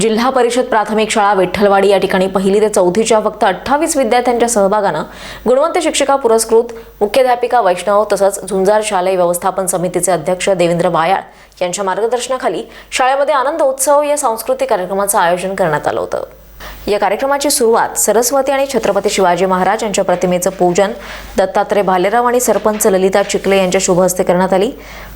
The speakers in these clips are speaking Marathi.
जिल्हा परिषद प्राथमिक शाळा विठ्ठलवाडी या ठिकाणी पहिली ते चौथीच्या फक्त अठ्ठावीस विद्यार्थ्यांच्या सहभागानं गुणवंत शिक्षिका पुरस्कृत मुख्याध्यापिका वैष्णव तसंच झुंजार शालेय व्यवस्थापन समितीचे अध्यक्ष देवेंद्र वायाळ यांच्या मार्गदर्शनाखाली शाळेमध्ये आनंद उत्सव या सांस्कृतिक कार्यक्रमाचं आयोजन करण्यात आलं होतं. या कार्यक्रमाची सुरुवात सरस्वती आणि छत्रपती शिवाजी महाराज यांच्या प्रतिमेचं पूजन दत्तात्रय भालेराव आणि सरपंच ललिता चिखले यांच्या शुभ हस्ते करण्यात आली.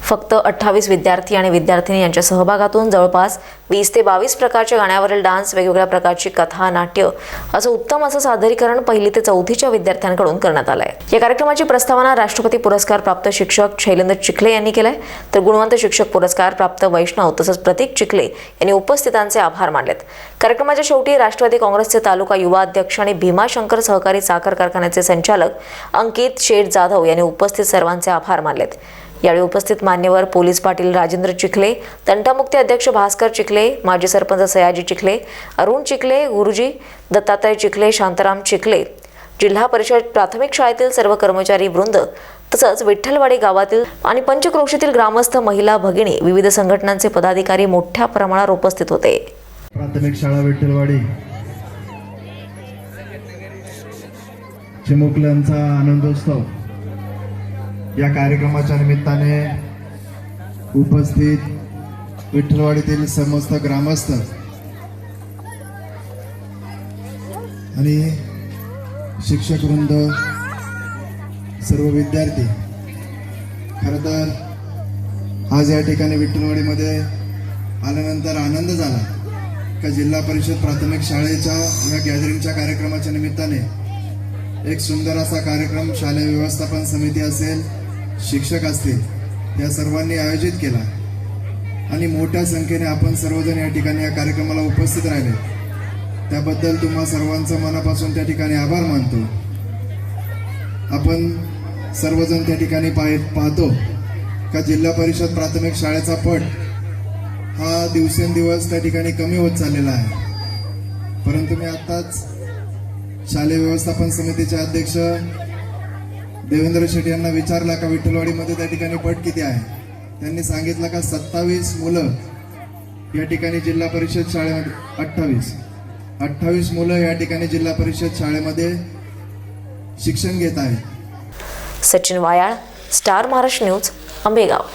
फक्त अठ्ठावीस विद्यार्थी आणि विद्यार्थिनी यांच्या सहभागातून जवळपास वीस ते बावीस प्रकारच्या गाण्यावरील डान्स वेगवेगळ्या प्रकारची कथा नाट्य असं उत्तम असं सादरीकरण पहिली ते चौथीच्या विद्यार्थ्यांकडून करण्यात आलंय. या कार्यक्रमाची प्रस्तावना राष्ट्रपती पुरस्कार प्राप्त शिक्षक शैलेंद्र चिखले यांनी केलाय. तर गुणवंत शिक्षक पुरस्कार प्राप्त वैष्णव तसंच प्रतीक चिखले यांनी उपस्थितांचे आभार मानलेत. कार्यक्रमाच्या शेवटी राष्ट्रवादी काँग्रेसचे तालुका युवा अध्यक्ष आणि भीमाशंकर सहकारी साखर कारखान्याचे संचालक अंकित शेठ जाधव यांनी उपस्थित सर्वांचे आभार मानलेत. यावेळी उपस्थित मान्यवर पोलीस पाटील राजेंद्र चिखले तंटामुक्ती अध्यक्ष भास्कर चिखले माजी सरपंच सयाजी चिखले अरुण चिखले गुरुजी दत्तात्रय चिखले शांताराम चिखले जिल्हा परिषद प्राथमिक शाळेतील सर्व कर्मचारी वृंद तसंच विठ्ठलवाडी गावातील आणि पंचक्रोशीतील ग्रामस्थ महिला भगिनी विविध संघटनांचे पदाधिकारी मोठ्या प्रमाणावर उपस्थित होते. प्राथमिक शाळा विठ्ठलवाडी चिमुकल्यांचा आनंदोत्सव. या कार्यक्रमाच्या निमित्ताने उपस्थित विठ्ठलवाडीतील समस्त ग्रामस्थ आणि शिक्षक वृंद सर्व विद्यार्थी खरं तर आज या ठिकाणी विठ्ठलवाडीमध्ये आल्यानंतर आनंद झाला. का जिल्हा परिषद प्राथमिक शाळेच्या या गॅदरिंगच्या कार्यक्रमाच्या निमित्ताने एक सुंदर असा कार्यक्रम शालेय व्यवस्थापन समिती असेल शिक्षक असतील या सर्वांनी आयोजित केला. आणि मोठ्या संख्येने आपण सर्वजण या ठिकाणी या कार्यक्रमाला उपस्थित राहिले. त्याबद्दल तुम्हा सर्वांचं मनापासून त्या ठिकाणी आभार मानतो. आपण सर्वजण त्या ठिकाणी पाह पाहतो का जिल्हा परिषद प्राथमिक शाळेचा पट हा दिवसेंदिवस त्या ठिकाणी कमी होत चाललेला आहे. परंतु मी आत्ताच शालेय व्यवस्थापन समितीचे अध्यक्ष देवेंद्र शेट्टी यांना विचारला का विठ्ठलवाडीमध्ये त्या ठिकाणी पट किती आहे? त्यांनी सांगितलं का सत्तावीस मुलं या ठिकाणी जिल्हा परिषद शाळेमध्ये अठ्ठावीस. अठ्ठावीस मुलं या ठिकाणी जिल्हा परिषद शाळेमध्ये शिक्षण घेत आहेत. Sachin Wayal Star Maharashtra News Ambegaon.